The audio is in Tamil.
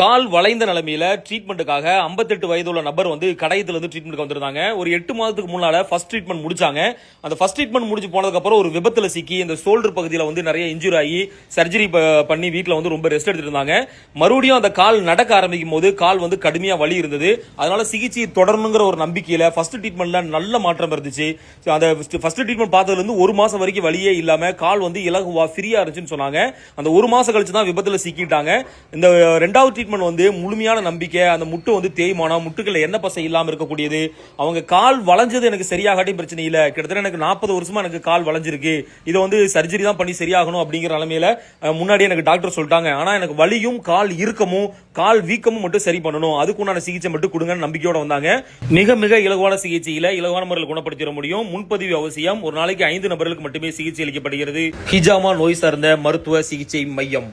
கால் வளைந்த நிலைமையில ட்ரீட்மெண்ட்டுக்காக 58 வயதுள்ள நபர் வந்து கடையத்துல இருந்து ட்ரீட்மெண்ட் வந்திருந்தாங்க. ஒரு எட்டு மாதத்துக்கு முன்னால ஃபர்ஸ்ட் ட்ரீட்மெண்ட் முடிச்சாங்க. அந்த ஃபர்ஸ்ட் ட்ரீட்மெண்ட் முடிஞ்சு போனதுக்கு அப்புறம் ஒரு விபத்துல சிக்கி இந்த ஷோல்டர் பகுதியில் வந்து நிறைய இன்ஜுரி ஆகி சர்ஜரி பண்ணி வீட்டில் வந்து ரொம்ப ரெஸ்ட் எடுத்துட்டு இருந்தாங்க. மறுபடியும் அந்த கால் நடக்க ஆரம்பிக்கும் போது கால் வந்து கடுமையா வலி இருந்தது. அதனால சிகிச்சை தொடரணுங்கிற ஒரு நம்பிக்கையில ஃபர்ஸ்ட் ட்ரீட்மெண்ட்ல நல்ல மாற்றம் இருந்துச்சு. அந்த ஃபர்ஸ்ட் ட்ரீட்மெண்ட் பார்த்ததுல இருந்து ஒரு மாசம் வரைக்கும் வழியே இல்லாம கால் வந்து இலகுவா ஃப்ரீயா இருந்துச்சுன்னு சொன்னாங்க. அந்த ஒரு மாசம் கழிச்சு தான் விபத்துல சிக்கிட்டாங்க. இந்த ரெண்டாவது ட்ரீட்மெண்ட் வந்து முழுமையான நம்பிக்கை அந்த முட்டு வந்து தேய்மானம் முட்டுக்கள்ல என்ன பசை இல்லாமல் இருக்கக்கூடியது அவங்க கால் வளைஞ்சது எனக்கு சரியாகாட்டி பிரச்சனை இல்லை. கிட்டத்தட்ட எனக்கு நாற்பது வருஷமா எனக்கு கால் வளைஞ்சிருக்கு. இதை வந்து சர்ஜரி தான் பண்ணி சரியாகணும் அப்படிங்கிற நிலைமையில முன்னாடி முன்னாடியே எனக்கு டாக்டர் சொல்லிட்டாங்க. ஆனால் எனக்கு வலியும் கால் இறுக்கமும் கால் வீக்கமும் மட்டும் சரி பண்ணணும். அதுக்குண்டான சிகிச்சை மட்டும் கொடுங்கன்னு நம்பிக்கையோட வந்தாங்க. மிக மிக இலகுவான சிகிச்சையில் இலகுவான முறையில் குணப்படுத்திட முடியும். முன்பதிவு அவசியம். ஒரு நாளைக்கு ஐந்து நபர்களுக்கு மட்டுமே சிகிச்சை அளிக்கப்படுகிறது. ஹிஜாமா நோய் சார்ந்த மருத்துவ சிகிச்சை மையம்.